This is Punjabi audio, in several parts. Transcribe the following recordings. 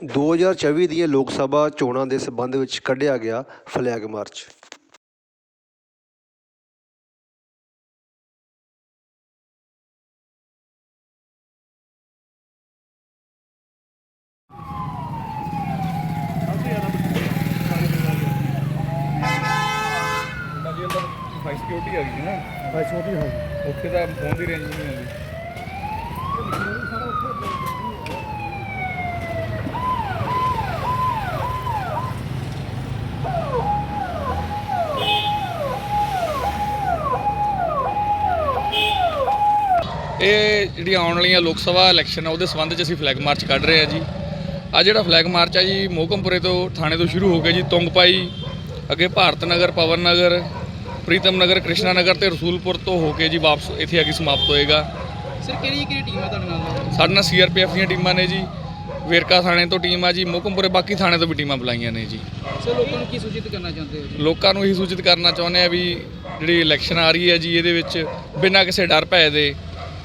2024 ਦੀਆਂ ਲੋਕ ਸਭਾ ਚੋਣਾਂ ਦੇ ਸਬੰਧ ਵਿੱਚ ਕੱਢਿਆ ਗਿਆ ਫਲੈਗ ਮਾਰਚ। ਹਾਈ ਸਿਕਿਉਰਿਟੀ ਆ ਗਈ ਨਾ। ਹਾਂ ਛੋਟੀ ਹਾਂ ਉੱਥੇ ਤਾਂ ਫੋਨ ਦੀ ਰੇਂਜ ਨਹੀਂ ਆਉਂਦੀ ਇਹ ਜਿਹੜੀ ਆਉਣ ਵਾਲੀਆਂ ਲੋਕ ਸਭਾ ਇਲੈਕਸ਼ਨ ਆ ਉਹਦੇ ਸੰਬੰਧ 'ਚ ਅਸੀਂ ਫਲੈਗ ਮਾਰਚ ਕੱਢ ਰਹੇ ਆ ਜੀ। ਆ ਜਿਹੜਾ ਫਲੈਗ ਮਾਰਚ ਆ ਜੀ ਮੋਹਕਮਪੁਰੇ ਤੋਂ ਥਾਣੇ ਤੋਂ ਸ਼ੁਰੂ ਹੋ ਕੇ ਜੀ ਤੁੰਗਪਾਈ ਅੱਗੇ ਭਾਰਤ ਨਗਰ ਪਵਨ ਨਗਰ ਪ੍ਰੀਤਮ ਨਗਰ ਕ੍ਰਿਸ਼ਨਾ ਨਗਰ ਤੇ ਰਸੂਲਪੁਰ ਤੋਂ ਹੋ ਕੇ ਜੀ ਵਾਪਸ ਇੱਥੇ ਆ ਕੇ ਸਮਾਪਤ ਹੋਏਗਾ। ਸਰ ਕਿਹੜੀ ਕਿਹੜੀ ਟੀਮ ਤੁਹਾਡੇ ਨਾਲ? ਸਾਡੇ ਨਾਲ ਸੀਆਰਪੀਐਫ ਦੀਆਂ ਟੀਮਾਂ ਨੇ ਜੀ। ਵੇਰਕਾ ਥਾਣੇ ਤੋਂ ਟੀਮ ਆ ਜੀ ਮੋਹਕਮਪੁਰੇ ਬਾਕੀ ਥਾਣੇ ਤੋਂ ਵੀ ਟੀਮਾਂ ਬੁਲਾਈਆਂ ਨੇ ਜੀ। ਸਰ ਲੋਕਾਂ ਨੂੰ ਕੀ ਸੂਚਿਤ ਕਰਨਾ ਚਾਹੁੰਦੇ ਹੋ ਜੀ? ਲੋਕਾਂ ਨੂੰ ਇਹੀ ਸੂਚਿਤ ਕਰਨਾ ਚਾਹੁੰਦੇ ਆ ਵੀ ਜਿਹੜੀ ਇਲੈਕਸ਼ਨ ਆ ਰਹੀ ਹੈ ਜੀ ਇਹਦੇ ਵਿੱਚ ਬਿਨਾਂ ਕਿਸੇ ਡਰ ਭੈ ਦੇ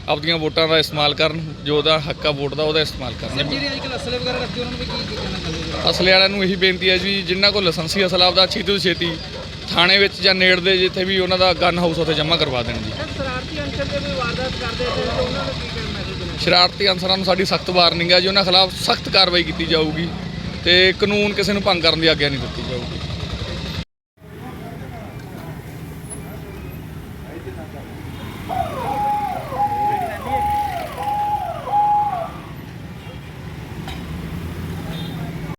ਆਪਣੀਆਂ ਵੋਟਾਂ ਦਾ ਇਸਤੇਮਾਲ ਕਰਨ ਜੋ ਉਹਦਾ ਹੱਕ ਵੋਟ ਦਾ ਉਹਦਾ ਇਸਤੇਮਾਲ ਕਰਨ। ਜਿਹੜੇ ਅਸਲੇ ਵਗੈਰਾ ਰੱਖਦੇ ਉਹਨਾਂ ਨੂੰ ਵੀ ਕੀ ਕਹਿਣਾ ਚਾਹੁੰਦੇ ਅਸਲੇ ਵਾਲਿਆਂ ਨੂੰ ਇਹੀ ਬੇਨਤੀ ਹੈ ਜੀ ਜਿਨ੍ਹਾਂ ਕੋਲ ਲਾਇਸੈਂਸੀ ਅਸਲਾ ਆਪਦਾ ਛੇਤੀ ਤੋਂ ਛੇਤੀ ਥਾਣੇ ਵਿੱਚ ਜਾਂ ਨੇੜ ਦੇ ਜਿੱਥੇ ਵੀ ਉਹਨਾਂ ਦਾ ਗਨ ਹਾਊਸ ਉੱਥੇ ਜਮ੍ਹਾਂ ਕਰਵਾ ਦੇਣ ਜੀ। ਸ਼ਰਾਰਤੀ ਅੰਸਰ ਤੇ ਕੋਈ ਵਾਰਦਾਤ ਕਰਦੇ ਤੇ ਉਹਨਾਂ ਨੂੰ ਕੀ ਮੈਸੇਜ ਦੇਣਾ ਸ਼ਰਾਰਤੀ ਅਨਸਰਾਂ ਨੂੰ ਸਾਡੀ ਸਖਤ ਵਾਰਨਿੰਗ ਹੈ ਜੀ ਉਹਨਾਂ ਖਿਲਾਫ ਸਖਤ ਕਾਰਵਾਈ ਕੀਤੀ ਜਾਊਗੀ ਤੇ ਕਾਨੂੰਨ ਕਿਸੇ ਨੂੰ ਭੰਗ ਕਰਨ ਦੀ ਆਗਿਆ ਨਹੀਂ ਦਿੱਤੀ ਜਾਊਗੀ।